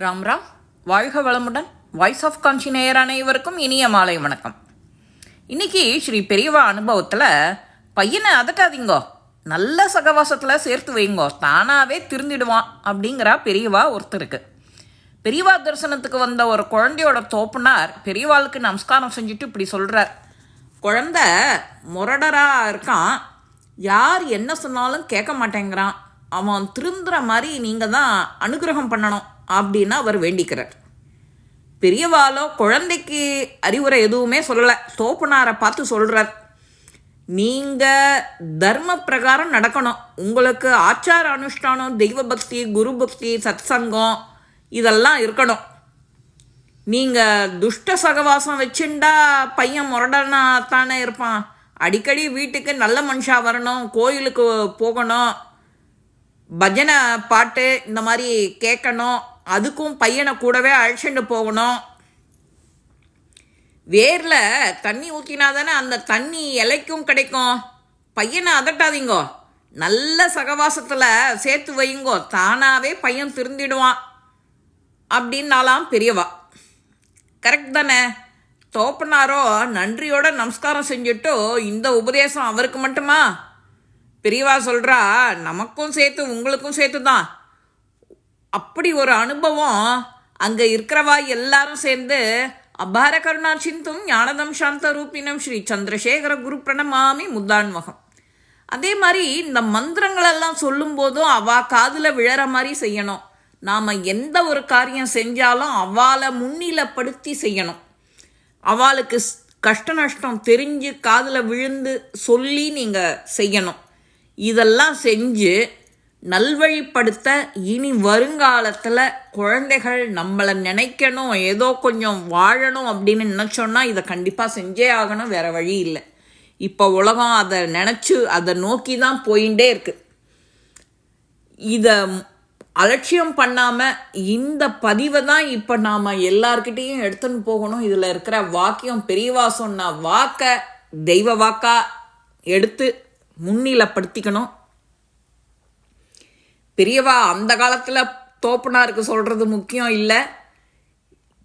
ராம் ராம் வாழ்க வளமுடன். Voice of காஞ்சி நேயர் அனைவருக்கும் இனிய மாலை வணக்கம். இன்னைக்கு ஸ்ரீ பெரியவா அனுபவத்தில் பையனை அதட்டாதீங்கோ. நல்ல சகவாசத்தில் சேர்த்து வைங்கோ. தானாகவே திருந்திடுவான் அப்படிங்கிறா பெரியவா ஒருத்தருக்கு. பெரியவா தரிசனத்துக்கு வந்த ஒரு குழந்தையோட தோப்புனார் பெரியவாளுக்கு நமஸ்காரம் செஞ்சுட்டு இப்படி சொல்கிறார் குழந்த முரடராக இருக்கான். யார் என்ன சொன்னாலும் கேட்க மாட்டேங்கிறான். அவன் திருந்துற மாதிரி நீங்கள் தான் அனுகிரகம் பண்ணணும். அப்படின்னு அவர் வேண்டிக்கிறார். பெரியவாலோ குழந்தைக்கு அறிவுரை எதுவுமே சொல்லலை. தோப்புனாரை பார்த்து சொல்கிறார் நீங்கள் தர்ம பிரகாரம் நடக்கணும். உங்களுக்கு ஆச்சார அனுஷ்டானம் தெய்வ பக்தி குரு பக்தி சத்சங்கம் இதெல்லாம் இருக்கணும். நீங்கள் துஷ்ட சகவாசம் வச்சுண்டா பையன் முரடனா தானே இருப்பான். அடிக்கடி வீட்டுக்கு நல்ல மனுஷா வரணும் கோயிலுக்கு போகணும். பஜனை பாட்டு இந்த மாதிரி கேட்கணும். அதுக்கும் பையனை கூடவே அழைச்சிட்டு போகணும். வேரில் தண்ணி ஊற்றினா தானே அந்த தண்ணி இலைக்கும் கிடைக்கும். பையனை அதட்டாதீங்கோ. நல்ல சகவாசத்தில் சேர்த்து வையுங்கோ தானாகவே பையன் திருந்திடுவான். அப்படின்னாலாம் பெரியவா. கரெக்ட் தானே. தோப்பனாரோ நன்றியோட நமஸ்காரம் செஞ்சுட்டு இந்த உபதேசம் அவருக்கு மட்டுமா? பெரியவா சொல்கிறா நமக்கும் சேர்த்து உங்களுக்கும் சேர்த்து தான் அப்படி ஒரு அனுபவம் அங்கே இருக்கிறவா எல்லாரும் சேர்ந்து அபார கருணா சிந்தும் ஞானதம் சாந்த ரூபினம் ஸ்ரீ சந்திரசேகர குரு பிரணமாமி முத்தான்மகம் அதே மாதிரி இந்த மந்திரங்களெல்லாம் சொல்லும்போதும் அவா காதில் விழற மாதிரி செய்யணும். நாம் எந்த ஒரு காரியம் செஞ்சாலும் அவளை முன்னிலைப்படுத்தி செய்யணும். அவளுக்கு கஷ்ட நஷ்டம் தெரிஞ்சு காதில் விழுந்து சொல்லி நீங்கள் செய்யணும். இதெல்லாம் செஞ்சு நல்வழிப்படுத்த இனி வருங்காலத்தில் குழந்தைகள் நம்மளை நினைக்கணும் ஏதோ கொஞ்சம் வாழணும் அப்படின்னு நினச்சோன்னா இதை கண்டிப்பாக செஞ்சே ஆகணும் வேறு வழி இல்லை. இப்போ உலகம் அதை நினச்சி அதை நோக்கி தான் போயிட்டே இருக்குது இதை அலட்சியம் பண்ணாமல் இந்த பதிவை தான் இப்போ நாம் எல்லார்கிட்டேயும் எடுத்துன்னு போகணும். இதில் இருக்கிற வாக்கியம் பெரியவா சொன்ன வாக்கை தெய்வ வாக்கா எடுத்து முன்னிலைப்படுத்திக்கணும். பெரியவா அந்த காலத்தில் தோப்பனாருக்கு சொல்கிறது முக்கியம் இல்லை.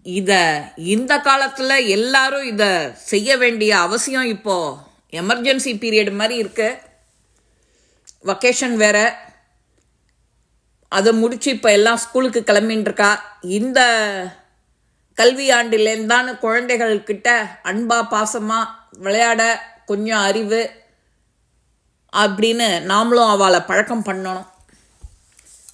இதை இந்த காலத்தில் எல்லாரும் இதை செய்ய வேண்டிய அவசியம் இப்போது எமர்ஜென்சி பீரியட் மாதிரி இருக்கு. வக்கேஷன் வேற. அதை முடித்து இப்போ எல்லாம் ஸ்கூலுக்கு கிளம்பின்ட்டுருக்கா இந்த கல்வி ஆண்டிலேருந்து தான் குழந்தைகள்கிட்ட அன்பா பாசமாக விளையாட கொஞ்சம் அறிவு அப்படின்னு நாமளும் அவளை பழக்கம் பண்ணணும்.